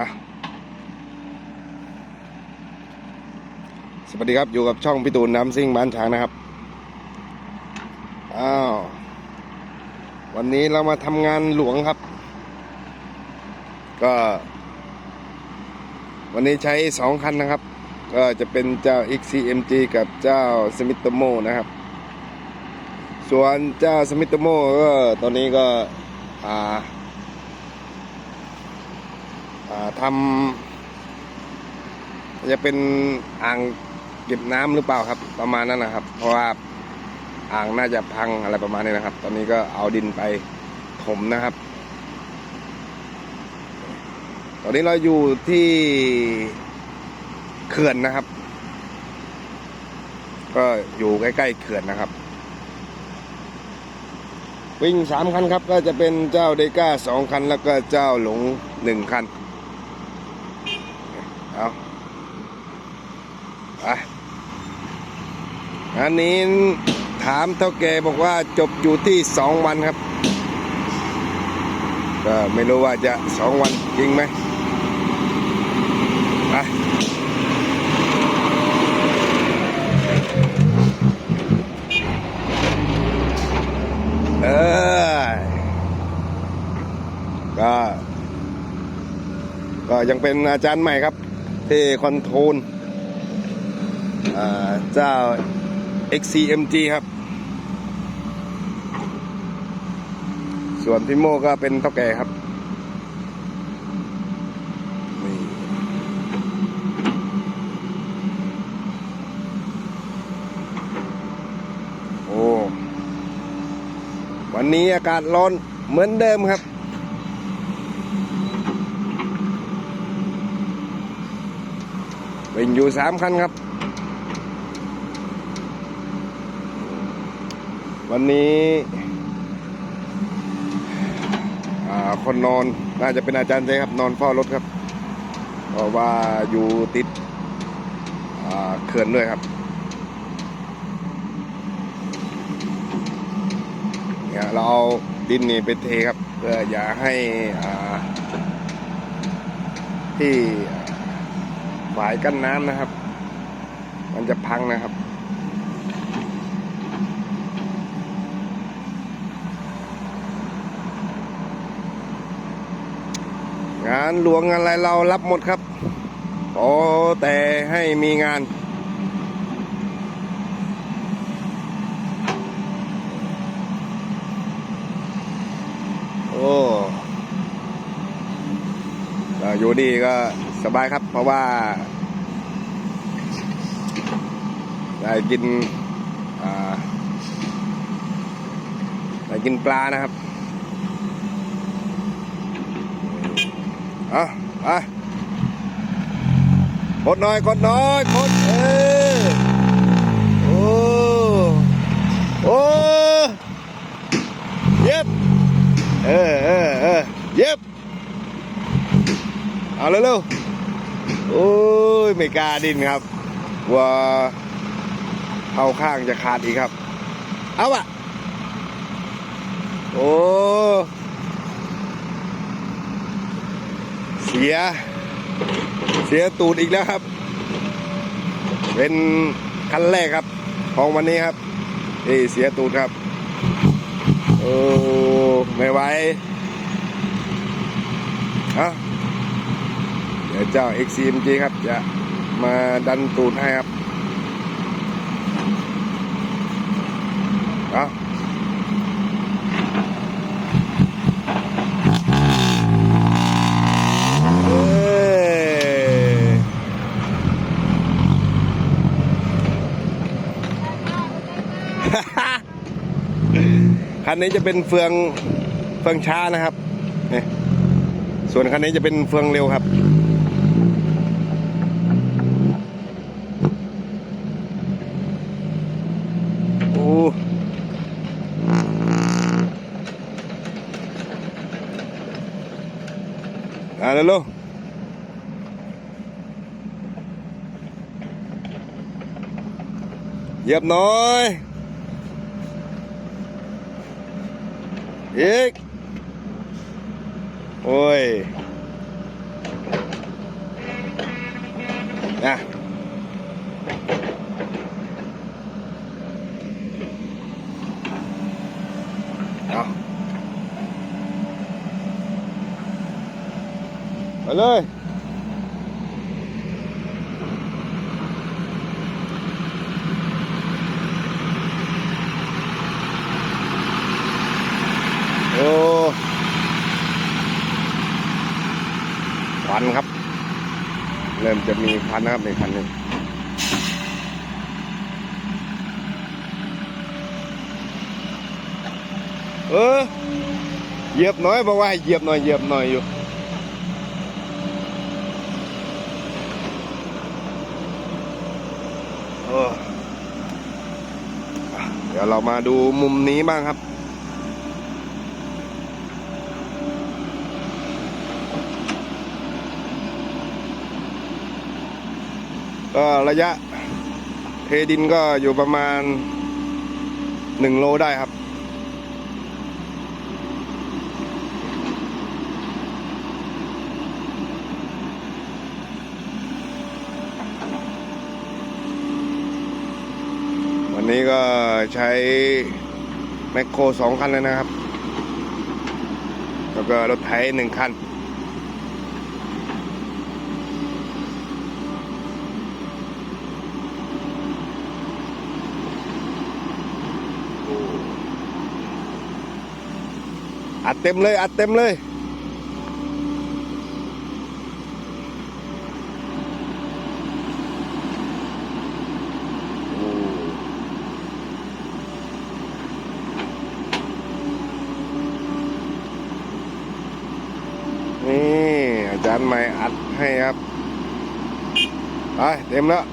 อะสวัสดีครับอยู่กับช่องพี่ตูนน้ำซิ่งบ้านช้างนะครับอ้าววันนี้เรามาทำงานหลวงครับ ก็ วันนี้ใช้สองคันนะครับ ก็จะเป็นเจ้า XCMG กับเจ้า Smitomo นะครับ ส่วนเจ้า Smitomo ก็ตอนนี้ก็อ่า ทำจะเป็นอ่างเก็บน้ำหรือเปล่าครับ ประมาณนั้นนะครับ เพราะว่าอ่างน่าจะพังอะไรประมาณนี้นะครับ ตอนนี้ก็เอาดินไปถมนะครับ ตอนนี้เราอยู่ที่เขื่อนนะครับ ก็อยู่ใกล้ๆเขื่อนนะครับ วิ่งสามคันครับ ก็จะเป็นเจ้าเดก้าสองคัน แล้วก็เจ้าหลงหนึ่งคัน เอาไปอันนี้ถามเท่าแกบอกว่าจบอยู่ที่สองวันครับ ก็ไม่รู้ว่าจะสองวันจริงไหมไปเออก็ ก็ยังเป็นอาจารย์ใหม่ครับ ที่คอนโทรลอ่าเจ้า XCMG ครับ ส่วนพี่โมก็เป็นเท่าแก่ครับโอ้วันนี้อากาศร้อนเหมือนเดิมครับ วิ่งอยู่สามคันครับ วันนี้คนนอนน่าจะเป็นอาจารย์เจครับ นอนเฝ้ารถครับ เพราะว่าอยู่ติดเขื่อนด้วยครับเนี่ยเราเอาดินนี่ไปเทครับเพื่ออย่าให้ที่ ฝายกั้นน้ำนะครับ มันจะพังนะครับ งานหลวงอะไรเรารับหมดครับขอแต่ให้มีงานโอ้อยู่ดีก็ สบายครับ เพราะว่าได้กินได้กินปลานะครับเอาไปกดหน่อยกดหน่อยกดเออโอ้โอ้เย็บเออเออเออเย็บเอาเร็วๆ โอ้ยไม่กล้าดิ้นครับว่าเข้าข้างจะขาดอีกครับ เอาอะโอ้เสีย เสียตูดอีกแล้วครับ เป็นคันแรกครับ ของวันนี้ครับนี่เสียตูดครับ โอ้ ไม่ไหวเอ้า เจ้า XCMG ครับ จะมาดันตูดให้ครับเอาเอ้ยคันนี้จะเป็นเฟืองเฟืองช้านะครับนี่ส่วนคันนี้จะเป็นเฟืองเร็วครับ โอ้ อ่าเร็วๆเหยียบหน่อยอีก โอ้ย นะเอา ไปเลยโอ้ควันครับ เริ่มจะมีควันนะครับในคันนี้เออเหยียบหน่อยบอกว่าเหยียบหน่อยเหยียบหน่อยอยู่เอออะเดี๋ยวเรามาดูมุมนี้บ้างครับ ก็ระยะเทดินก็อยู่ประมาณหนึ่งโลได้ครับ นี้ก็ใช้แมคโครสองคันเลยนะครับ แล้วก็รถไถหนึ่งคัน อัดเต็มเลย อัดเต็มเลย โอ้นี่อาจารย์ใหม่อัดให้ครับ ไปเต็มแล้ว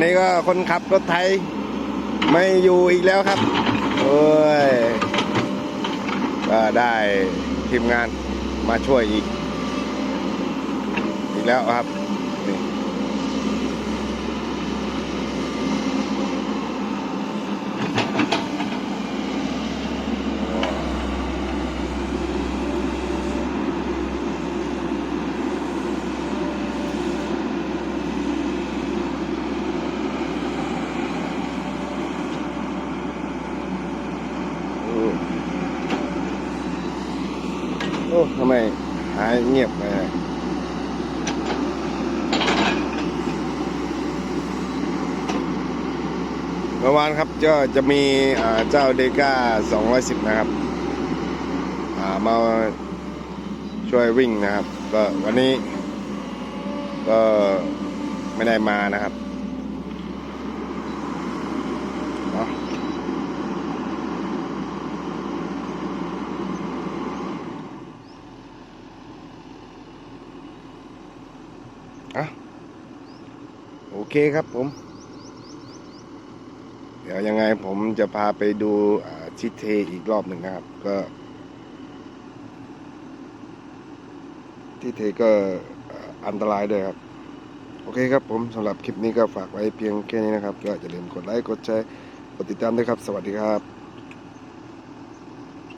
วันนี้ก็คนขับรถไทย ไม่อยู่อีกแล้วครับ โอ้ย ก็ได้ทีมงานมาช่วยอีก อีกแล้วครับนี่โอ้โอ้ทำไมหาย เงียบไปเลยเมื่อวานครับก็จะมีเจ้าเดก้า210 นะครับามาช่วยวิ่งนะครับ ก็วันนี้ก็ไม่ได้มานะครับเนาะ อะโอ เคครับผม เดี๋ยวยังไงผมจะพาไปดูชิเทอีกรอบหนึ่งนะครับ ก็ที่เทก็อันตรายด้วยครับ โอเคครับผมสำหรับคลิปนี้ก็ฝากไว้เพียงแค่นี้นะครับก็อย่าลืมกดไลค์กดแชร์กดติดตามด้วยครับ สวัสดีครับ